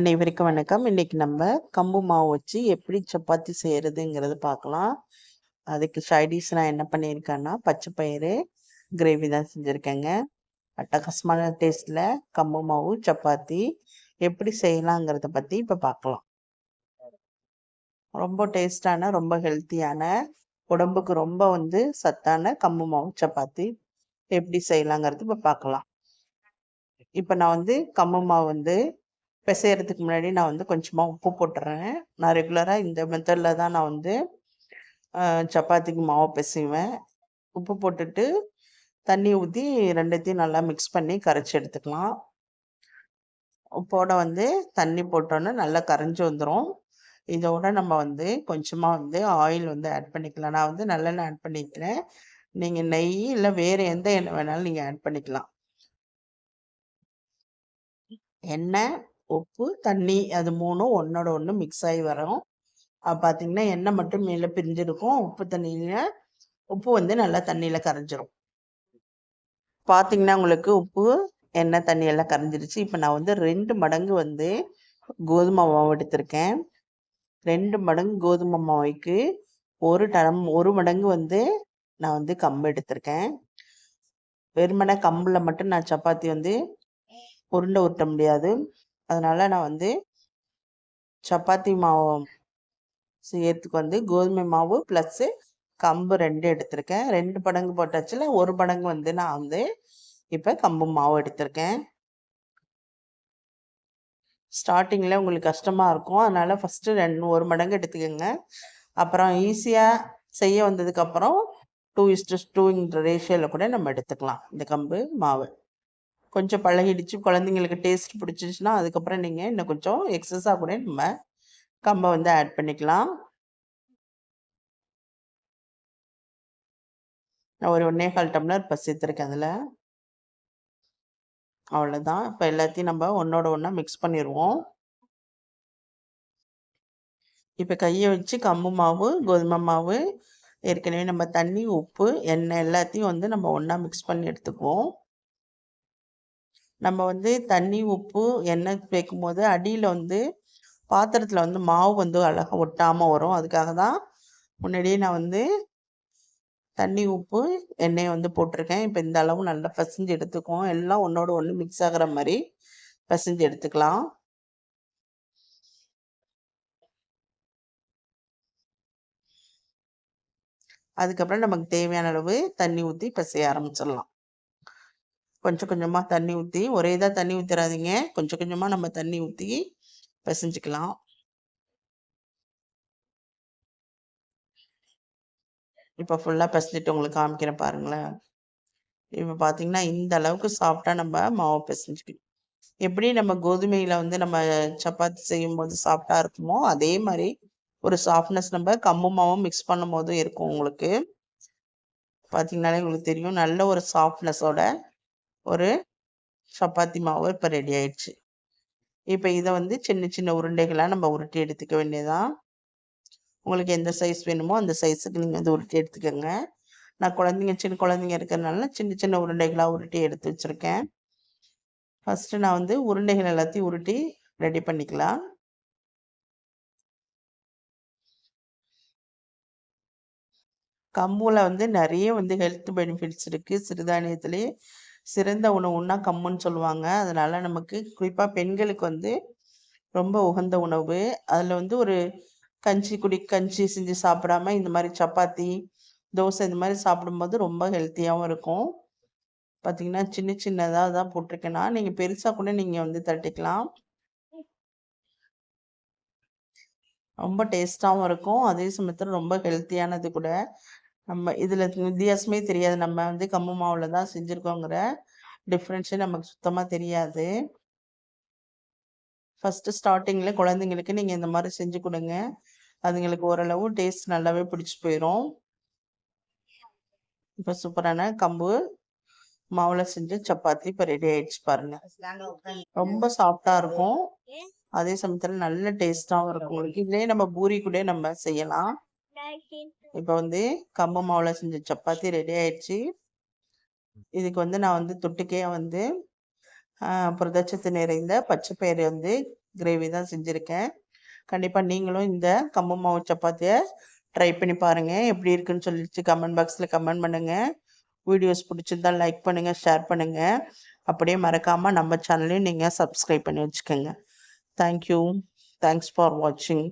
அனைவருக்கும் வணக்கம். இன்னைக்கு நம்ம கம்பு மாவு வச்சு எப்படி சப்பாத்தி செய்யறதுங்கிறது பார்க்கலாம். அதுக்கு சைடிஷ் நான் என்ன பண்ணியிருக்கேன்னா பச்சை பயிறு கிரேவி தான் செஞ்சுருக்கேங்க. அட்டகாசமான டேஸ்டில் கம்பு மாவு சப்பாத்தி எப்படி செய்யலாங்கிறத பற்றி இப்போ பார்க்கலாம். ரொம்ப டேஸ்டான ரொம்ப ஹெல்த்தியான உடம்புக்கு ரொம்ப வந்து சத்தான கம்பு மாவு சப்பாத்தி எப்படி செய்யலாங்கிறது இப்போ பார்க்கலாம். இப்போ நான் வந்து கம்பு மாவு வந்து பிசையறதுக்கு முன்னாடி நான் வந்து கொஞ்சமாக உப்பு போட்டுறேன். நான் ரெகுலராக இந்த மெத்தடில் தான் நான் வந்து சப்பாத்திக்கு மாவு பிசைவேன். உப்பு போட்டுட்டு தண்ணி ஊற்றி ரெண்டுத்தையும் நல்லா மிக்ஸ் பண்ணி கரைச்சி எடுத்துக்கலாம். உப்போட வந்து தண்ணி போட்டோன்னே நல்லா கரைஞ்சி வந்துடும் இதோட நம்ம வந்து கொஞ்சமாக வந்து ஆயில் வந்து ஆட் பண்ணிக்கலாம். நான் வந்து நல்லெண்ணெய் ஆட் பண்ணிக்கிறேன். நீங்கள் நெய் இல்லை வேறு எந்த எண்ணெய் வேணாலும் நீங்கள் ஆட் பண்ணிக்கலாம். எண்ணெய் உப்பு தண்ணி அது மூணும் ஒன்றோட ஒன்று மிக்ஸ் ஆகி வரும். பார்த்தீங்கன்னா எண்ணெய் மட்டும் மேலே பிரிஞ்சிருக்கும். உப்பு தண்ணியில் உப்பு வந்து நல்லா தண்ணியில் கரைஞ்சிரும். பார்த்தீங்கன்னா உங்களுக்கு உப்பு எண்ணெய் தண்ணி எல்லாம் கரைஞ்சிருச்சு. இப்போ நான் வந்து ரெண்டு மடங்கு வந்து கோதுமை மாவு எடுத்திருக்கேன். ரெண்டு மடங்கு கோதுமை மாவுக்கு ஒரு டம் ஒரு மடங்கு வந்து நான் வந்து கம்பு எடுத்திருக்கேன். வெறுமனே கம்பில் மட்டும் நான் சப்பாத்தி வந்து உருண்டை உருட்ட முடியாது. அதனால் நான் வந்து சப்பாத்தி மாவு செய்யறதுக்கு வந்து கோதுமை மாவு ப்ளஸ்ஸு கம்பு ரெண்டு எடுத்திருக்கேன். ரெண்டு படங்கு போட்டாச்சுல ஒரு படங்கு வந்து நான் வந்து இப்போ கம்பு மாவு எடுத்திருக்கேன். ஸ்டார்டிங்கில் உங்களுக்கு கஷ்டமாக இருக்கும். அதனால் ஃபஸ்ட்டு ரெண்டு ஒரு மடங்கு எடுத்துக்கோங்க. அப்புறம் ஈஸியாக செய்ய வந்ததுக்கப்புறம் டூ இஸ்டு டூங்கிற ரேஷியோவில் கூட நம்ம எடுத்துக்கலாம். இந்த கம்பு மாவு. கொஞ்சம் பழகிடுச்சு. குழந்தைங்களுக்கு டேஸ்ட் பிடிச்சிச்சுன்னா அதுக்கப்புறம் நீங்கள் இன்னும் கொஞ்சம் எக்ஸஸாக கூட நம்ம கம்பை வந்து ஆட் பண்ணிக்கலாம். நான் ஒரு ஒன்னே கால் டம்ளர் இப்போ சேர்த்துருக்கேன் அதில். அவ்வளோதான் இப்போ எல்லாத்தையும் நம்ம ஒன்றோட ஒன்றா மிக்ஸ் பண்ணிடுவோம் இப்போ கையை வச்சு கம்பு மாவு கோதுமை மாவு ஏற்கனவே நம்ம தண்ணி உப்பு எண்ணெய் எல்லாத்தையும் வந்து நம்ம ஒன்றா மிக்ஸ் பண்ணி எடுத்துக்குவோம். நம்ம வந்து தண்ணி உப்பு எண்ணெய் வைக்கும் போது அடியில் வந்து பாத்திரத்தில் வந்து மாவு வந்து அழகாக ஒட்டாமல் வரும். அதுக்காக தான் முன்னாடியே நான் வந்து தண்ணி உப்பு எண்ணெயை வந்து போட்டிருக்கேன். இப்போ இந்த அளவு நல்லா பசைஞ்சு எடுத்துக்குவோம். எல்லாம் ஒன்றோட ஒன்று மிக்ஸ் ஆகிற மாதிரி பசைஞ்சு எடுத்துக்கலாம். அதுக்கப்புறம் நமக்கு தேவையான அளவு தண்ணி ஊற்றி பிசைய ஆரம்பிச்சிடலாம். கொஞ்சம் கொஞ்சமாக தண்ணி ஊற்றி ஒரே இதாக தண்ணி ஊற்றிடாதீங்க கொஞ்சம் கொஞ்சமாக நம்ம தண்ணி ஊற்றி பிசைஞ்சுக்கலாம். இப்போ ஃபுல்லாக பிசைஞ்சிட்டு உங்களுக்கு காமிக்கிறேன் பாருங்களேன். இப்போ பார்த்தீங்கன்னா இந்த அளவுக்கு சாஃப்டாக நம்ம மாவு பிசைஞ்சுக்கணும். எப்படி நம்ம கோதுமையில் வந்து நம்ம சப்பாத்தி செய்யும் போது சாஃப்டாக இருக்குமோ அதே மாதிரி ஒரு சாஃப்ட்னஸ் நம்ம கம்பு மாவும் மிக்ஸ் பண்ணும் போதும் இருக்கும் உங்களுக்கு. பார்த்தீங்கன்னாலே உங்களுக்கு தெரியும் நல்ல ஒரு சாஃப்ட்னஸோட ஒரு சப்பாத்தி மாவு இப்போ ரெடி ஆயிடுச்சு. இப்போ இதை வந்து சின்ன சின்ன உருண்டைகளாக நம்ம உருட்டி எடுத்துக்க வேண்டியதான் உங்களுக்கு எந்த சைஸ் வேணுமோ அந்த சைஸுக்கு நீங்கள் வந்து உருட்டி எடுத்துக்கோங்க. நான் குழந்தைங்க சின்ன குழந்தைங்க இருக்கிறதுனால சின்ன சின்ன உருண்டைகளாக உருட்டி எடுத்து வச்சுருக்கேன். ஃபஸ்ட்டு நான் வந்து உருண்டைகள் எல்லாத்தையும் உருட்டி ரெடி பண்ணிக்கலாம். கம்புல வந்து நிறைய வந்து ஹெல்த் பெனிஃபிட்ஸ் இருக்குது சிறுதானியத்திலே சிறந்த உணவுன்னா கம்முன்னு சொல்லுவாங்க. அதனால நமக்கு குறிப்பாக பெண்களுக்கு வந்து ரொம்ப உகந்த உணவு. அதில் வந்து ஒரு கஞ்சி குடி கஞ்சி செஞ்சு சாப்பிடாம இந்த மாதிரி சப்பாத்தி தோசை இந்த மாதிரி சாப்பிடும்போது ரொம்ப ஹெல்த்தியாகவும் இருக்கும். பார்த்தீங்கன்னா சின்ன சின்னதாக தான் போட்டிருக்கேன்னா நீங்கள் பெருசாக கூட நீங்கள் வந்து தட்டிக்கலாம். ரொம்ப டேஸ்ட்டாகவும் இருக்கும். அதே சமயத்தில் ரொம்ப ஹெல்த்தியானது கூட. நம்ம இதில் வித்தியாசமே தெரியாது. நம்ம வந்து கம்பு மாவில் தான் செஞ்சுருக்கோங்கிற டிஃப்ரென்ஸே நமக்கு சுத்தமாக தெரியாது. ஃபஸ்ட்டு ஸ்டார்டிங்கில் குழந்தைங்களுக்கு நீங்கள் இந்த மாதிரி செஞ்சு கொடுங்க. அதுங்களுக்கு ஓரளவு டேஸ்ட் நல்லாவே பிடிச்சி போயிடும் இப்போ சூப்பரான கம்பு மாவுல செஞ்ச சப்பாத்தி இப்போ ரெடி ஆயிடுச்சு பாருங்க. ரொம்ப சாஃப்டா இருக்கும். அதே சமயத்துல நல்ல டேஸ்டாவும் இருக்கும். உங்களுக்கு இதுலயே நம்ம பூரி கூட நம்ம செய்யலாம். இப்போ வந்து கம்பு மாவுல செஞ்ச சப்பாத்தி ரெடி ஆயிடுச்சு. இதுக்கு வந்து நான் வந்து தொட்டுக்கே வந்து புரதச்சத்து நிறைந்த பச்சை பயிறு வந்து கிரேவி தான் செஞ்சுருக்கேன். கண்டிப்பாக நீங்களும் இந்த கம்பு மாவு சப்பாத்தியை ட்ரை பண்ணி பாருங்கள் எப்படி இருக்குன்னு சொல்லிட்டு கமெண்ட் பாக்ஸில் கமெண்ட் பண்ணுங்கள் வீடியோஸ் பிடிச்சிருந்தா லைக் பண்ணுங்கள் ஷேர் பண்ணுங்கள் அப்படியே மறக்காமல் நம்ம சேனலையும் நீங்கள் சப்ஸ்கிரைப் பண்ணி வச்சுக்கோங்க. தேங்க்யூ தேங்க்ஸ் ஃபார் வாட்சிங்